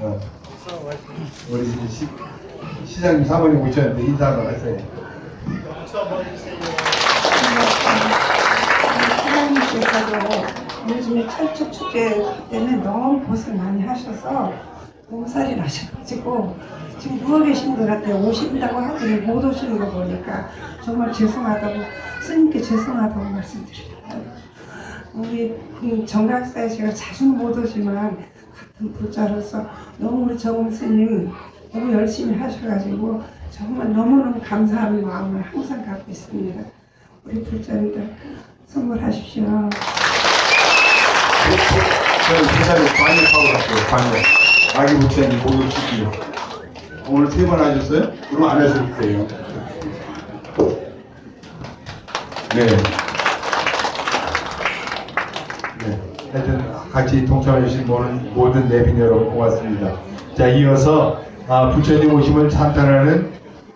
어. 우리 시, 시장님 사모님 오셨는데 인사 한번 하세요. 사장님께서도 요즘에 철쭉 축제 때문에 너무 고생 많이 하셔서 몸살이 나셔가지고 지금 누워 계신 것 같아요. 오신다고 하더니 못 오시는 거 보니까 정말 죄송하다고 스님께 죄송하다고 말씀드립니다. 우리 음, 정각사에 제가 자주는 못 오지만 같은 부자로서 너무 우리 정원 스님 너무 열심히 하셔가지고 정말 너무너무 감사하는 마음을 항상 갖고 있습니다. 우리 불자님들 선물하십시오. 저는 부산에 관역하고 갔어요. 관역. 아기 부처님 목욕 시키요. 오늘 세 번 하셨어요? 그럼 안 하실 거예요. 네. 네. 하여튼 같이 동참해 주신 모든, 모든 내빈 여러분 고맙습니다. 자, 이어서 아, 부처님 오심을 찬탄하는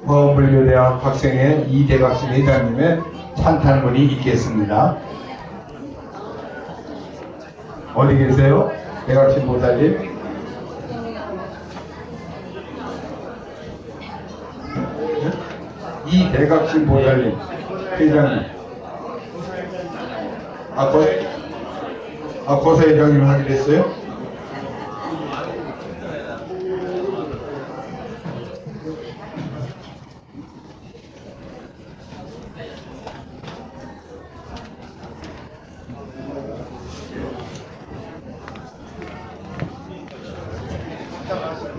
화엄불교대학 학생회 이대각신 회장님의 찬탄문이 있겠습니다. 어디 계세요? 대각신 보살님? 이 대각신 보살님 회장님 아, 고, 아 고사 회장님 하게 됐어요?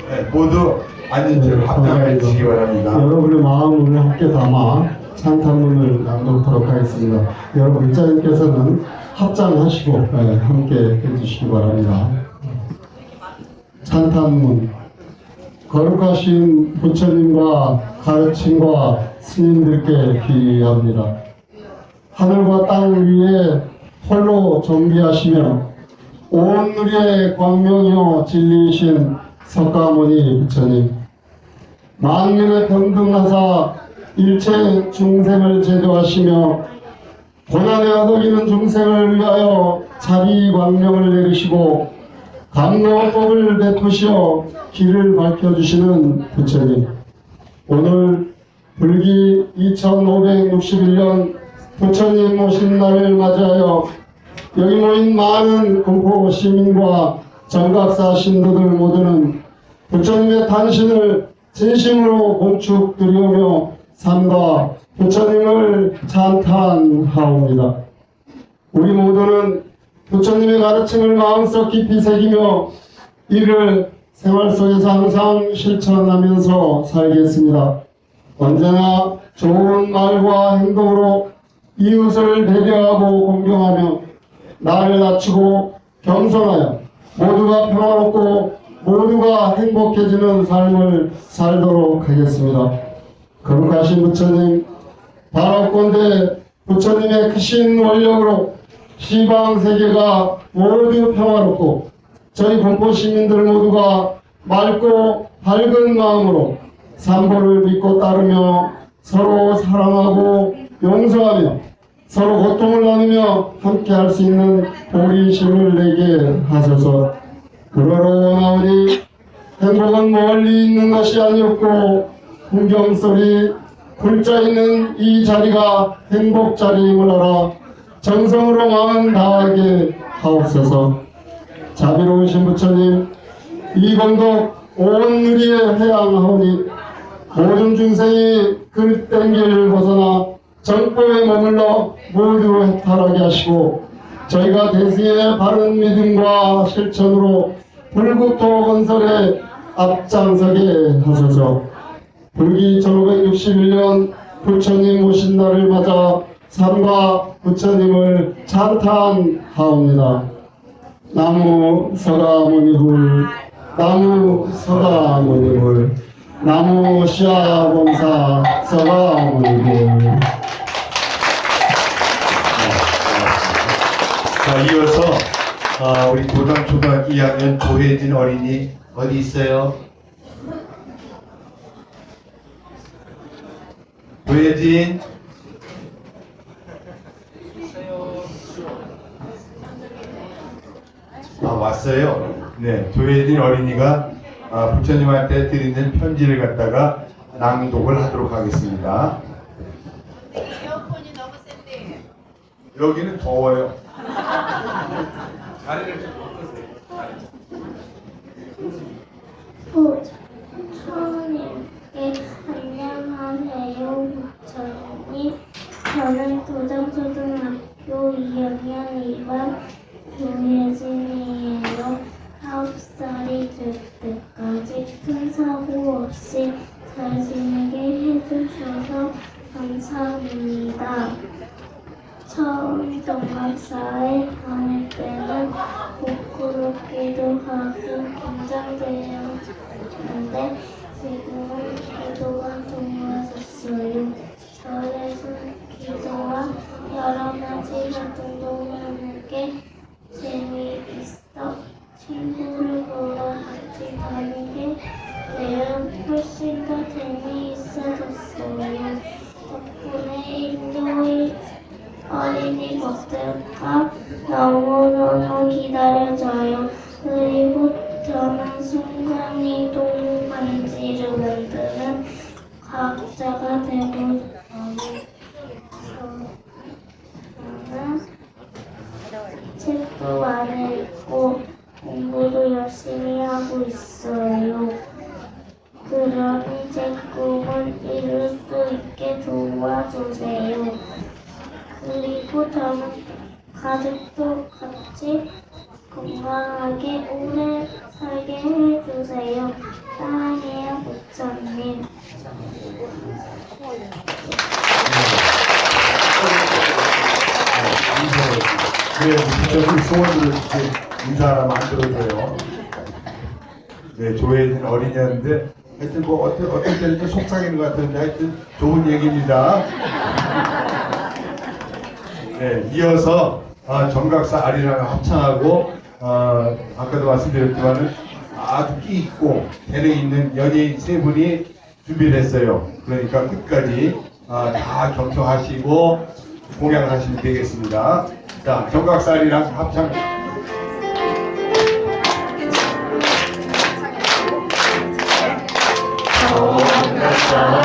네, 모두 채로 합장해 주시기 바랍니다. 여러분의 마음을 함께 담아 찬탄문을 낭독하도록 하겠습니다. 여러분 입자님께서는 합장하시고 예, 함께 해주시기 바랍니다. 찬탄문 거룩하신 부처님과 가르침과 스님들께 기합니다. 하늘과 땅 위에 홀로 정비하시며 온 누리의 광명이요 진리이신 석가모니 부처님 만민의 평등하사 일체 중생을 제도하시며 고난에 허덕이는 중생을 위하여 자비 광명을 내리시고 감로법을 베푸시어 길을 밝혀주시는 부처님. 오늘 불기 2561년 부처님 오신 날을 맞이하여 여기 모인 많은 공포 시민과 정각사 신도들 모두는 부처님의 탄신을 진심으로 공축드리오며 삼가 부처님을 찬탄하옵니다. 우리 모두는 부처님의 가르침을 마음속 깊이 새기며 이를 생활 속에서 항상 실천하면서 살겠습니다. 언제나 좋은 말과 행동으로 이웃을 배려하고 공경하며 나를 낮추고 겸손하여 모두가 평화롭고 모두가 행복해지는 삶을 살도록 하겠습니다. 거룩하신 부처님, 바라건대 부처님의 크신 원력으로 시방 세계가 모두 평화롭고 저희 공포 시민들 모두가 맑고 밝은 마음으로 삼보를 믿고 따르며 서로 사랑하고 용서하며 서로 고통을 나누며 함께 할 수 있는 보리심을 내게 하소서. 그러러 원하오니 행복은 멀리 있는 것이 아니었고 풍경 소리 굴자 있는 이 자리가 행복 자리임을 알아 정성으로 마음 다하게 하옵소서. 자비로우신 부처님 이 공덕 온 누리에 회양하오니 모든 중생이 그릇된 길을 벗어나 정법에 머물러 모두 해탈하게 하시고 저희가 대승의 바른 믿음과 실천으로 불국토 건설에 앞장서게 하소서 불기 1561년 부처님 오신 날을 맞아 삼가 부처님을 찬탄하옵니다. 나무 서가모니불 나무 서가모니불 나무 시아봉사 서가모니불 자, 이어서 아, 우리 고등 초등학교 2학년 조혜진 어린이 어디 있어요? 조혜진 아 왔어요. 네, 조혜진 어린이가 아, 부처님한테 드리는 편지를 갖다가 낭독을 하도록 하겠습니다. 에어컨이 너무 센데. 여기는 더워요. 자리를 좀 바꾸세요. 부처님께 안녕하세요. 부처님 저는 도정초등학교 2학년 2반 조혜진이에요. 9살이 될 때까지 큰 사고 없이 잘 지내게 해주셔서 감사합니다. 처음 정박사에 다닐 때는 부끄럽기도 하고 긴장되었는데 지금은 기도가 좋아졌어요. 절에서 기도와 여러 가지 활동도 하는 게 재미있어 친구를 보러 같이 다니게 되어 훨씬 더 재미있어졌어요. 덕분에 일요일 어린이 버스가 너무너무 기다려져요. 그리고 저는 순간이동 반지를 만드는 과학자가 되고 싶어요. 저는 책도 많이 읽고 공부도 열심히 하고 있어요. 그러니 제 꿈을 이룰 수 있게 도와주세요. 그리고 저는 가족도 같이 건강하게 오래 살게 해주세요. 사랑해요, 부처님. 네, 부처님 소원을 이렇게 인사 하나 만들어줘요. 네, 조혜진 어린이였는데 하여튼 뭐 어떤 어떤 때는 좀 속상인 것 같은데 하여튼 좋은 얘기입니다. 네, 이어서 아, 정각사 아리랑을 합창하고 어, 아까도 말씀드렸지만은 아주 끼 있고 재능 있는 연예인 세 분이 준비를 했어요. 그러니까 끝까지 아, 다 경청하시고 공양을 하시면 되겠습니다. 자, 정각사 아리랑 합창. 감사합니다.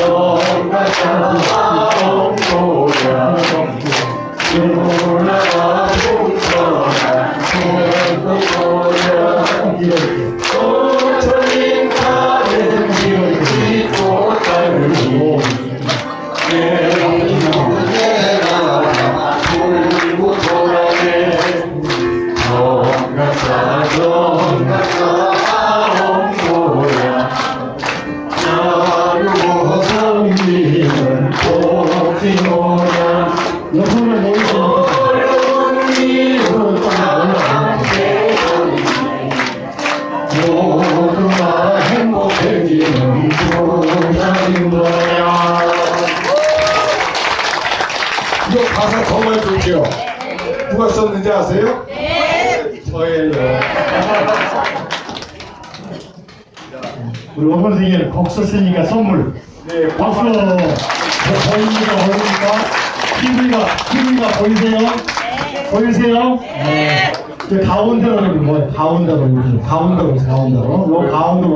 여성을 썼는지 아세요? 네! 저예요. 우리 원 선생님 곡 썼으니까 선물. 네, 박수. 보입니까? 보입니까? TV가, TV가 보이세요? 보이세요? 네. 저 가운데로, 뭐, 가운데로. 가운데로, 가운데로. 요 가운데로.